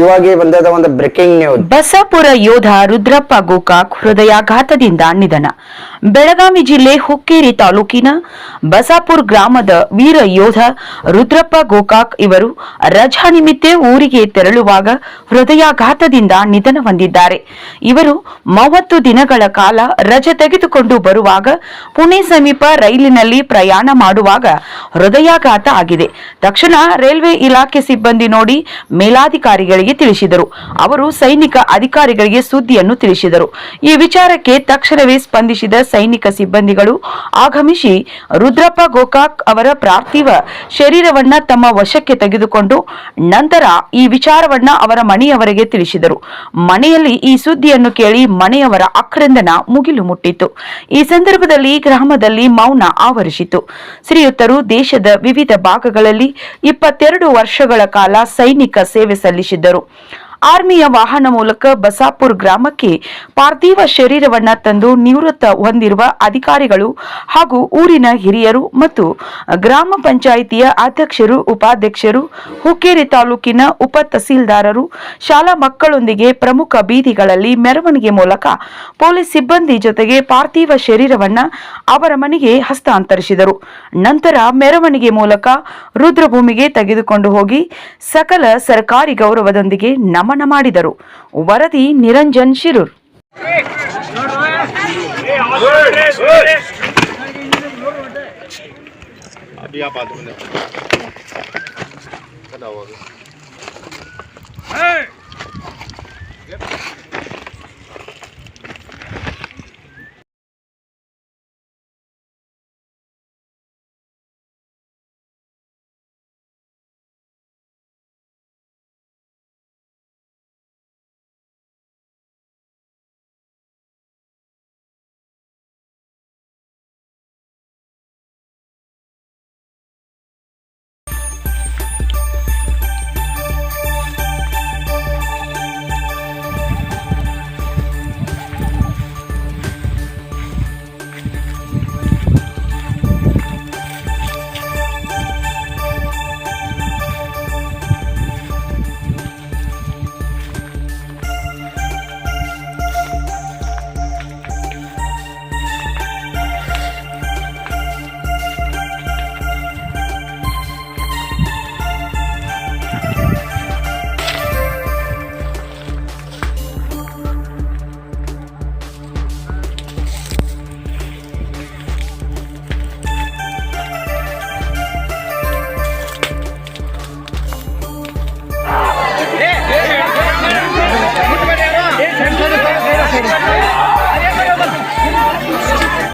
ಇವಾಗೆ ಬಂದದ ಒಂದು ಬ್ರೇಕಿಂಗ್ ನ್ಯೂಸ್ ಬಸಾಪುರ ಯೋಧ ರುದ್ರಪ್ಪ ಗೋಕಾಕ್ ಹೃದಯಾಘಾತದಿಂದ ನಿಧನ. ಬೆಳಗಾವಿ ಜಿಲ್ಲೆ ಹುಕ್ಕೇರಿ ತಾಲೂಕಿನ ಬಸಾಪುರ್ ಗ್ರಾಮದ ವೀರ ಯೋಧ ರುದ್ರಪ್ಪ ಗೋಕಾಕ್ ಇವರು ರಜಾ ನಿಮಿತ್ತ ಊರಿಗೆ ತೆರಳುವಾಗ ಹೃದಯಾಘಾತದಿಂದ ನಿಧನ ಹೊಂದಿದ್ದಾರೆ. ಇವರು ಮೂವತ್ತು ದಿನಗಳ ಕಾಲ ರಜೆ ತೆಗೆದುಕೊಂಡು ಬರುವಾಗ ಪುಣೆ ಸಮೀಪ ರೈಲಿನಲ್ಲಿ ಪ್ರಯಾಣ ಮಾಡುವಾಗ ಹೃದಯಾಘಾತ ಆಗಿದೆ. ತಕ್ಷಣ ರೈಲ್ವೆ ಇಲಾಖೆ ಸಿಬ್ಬಂದಿ ನೋಡಿ ಮೇಲಾಧಿಕಾರಿಗಳಿಗೆ ತಿಳಿಸಿದರು. ಅವರು ಸೈನಿಕ ಅಧಿಕಾರಿಗಳಿಗೆ ಸುದ್ದಿಯನ್ನು ತಿಳಿಸಿದರು. ಈ ವಿಚಾರಕ್ಕೆ ತಕ್ಷಣವೇ ಸ್ಪಂದಿಸಿದ ಸೈನಿಕ ಸಿಬ್ಬಂದಿಗಳು ಆಗಮಿಸಿ ರುದ್ರಪ್ಪ ಗೋಕಾಕ್ ಅವರ ಪಾರ್ಥಿವ ಶರೀರವನ್ನ ತಮ್ಮ ವಶಕ್ಕೆ ತೆಗೆದುಕೊಂಡು ನಂತರ ಈ ವಿಚಾರವನ್ನ ಅವರ ಮನೆಯವರಿಗೆ ತಿಳಿಸಿದರು. ಮನೆಯಲ್ಲಿ ಈ ಸುದ್ದಿಯನ್ನು ಕೇಳಿ ಮನೆಯವರ ಅಕ್ರಂದನ ಮುಗಿಲು ಮುಟ್ಟಿತು. ಈ ಸಂದರ್ಭದಲ್ಲಿ ಗ್ರಾಮದಲ್ಲಿ ಮೌನ ಆವರಿಸಿತು. ಶ್ರೀಯುತರು ದೇಶದ ವಿವಿಧ ಭಾಗಗಳಲ್ಲಿ ಇಪ್ಪತ್ತೆರಡು ವರ್ಷಗಳ ಕಾಲ ಸೈನಿಕ ಸೇವೆ ಸಲ್ಲಿಸಿದ್ದರು. pero ಆರ್ಮಿಯ ವಾಹನ ಮೂಲಕ ಬಸಾಪುರ್ ಗ್ರಾಮಕ್ಕೆ ಪಾರ್ಥಿವ ಶರೀರವನ್ನ ತಂದು ನಿವೃತ್ತ ಹೊಂದಿರುವ ಅಧಿಕಾರಿಗಳು ಹಾಗೂ ಊರಿನ ಹಿರಿಯರು ಮತ್ತು ಗ್ರಾಮ ಪಂಚಾಯಿತಿಯ ಅಧ್ಯಕ್ಷರು, ಉಪಾಧ್ಯಕ್ಷರು, ಹುಕ್ಕೇರಿ ತಾಲೂಕಿನ ಉಪ ತಹಸೀಲ್ದಾರರು, ಶಾಲಾ ಮಕ್ಕಳೊಂದಿಗೆ ಪ್ರಮುಖ ಬೀದಿಗಳಲ್ಲಿ ಮೆರವಣಿಗೆ ಮೂಲಕ ಪೊಲೀಸ್ ಸಿಬ್ಬಂದಿ ಜೊತೆಗೆ ಪಾರ್ಥಿವ ಶರೀರವನ್ನ ಅವರ ಮನೆಗೆ ಹಸ್ತಾಂತರಿಸಿದರು. ನಂತರ ಮೆರವಣಿಗೆ ಮೂಲಕ ರುದ್ರಭೂಮಿಗೆ ತೆಗೆದುಕೊಂಡು ಹೋಗಿ ಸಕಲ ಸರ್ಕಾರಿ ಗೌರವದೊಂದಿಗೆ ನಮನ ಮಾಡಿದರು ವರದಿ ನಿರಂಜನ್ ಶಿರೂರ್ अभी आप आदमी ने खड़ा हुआ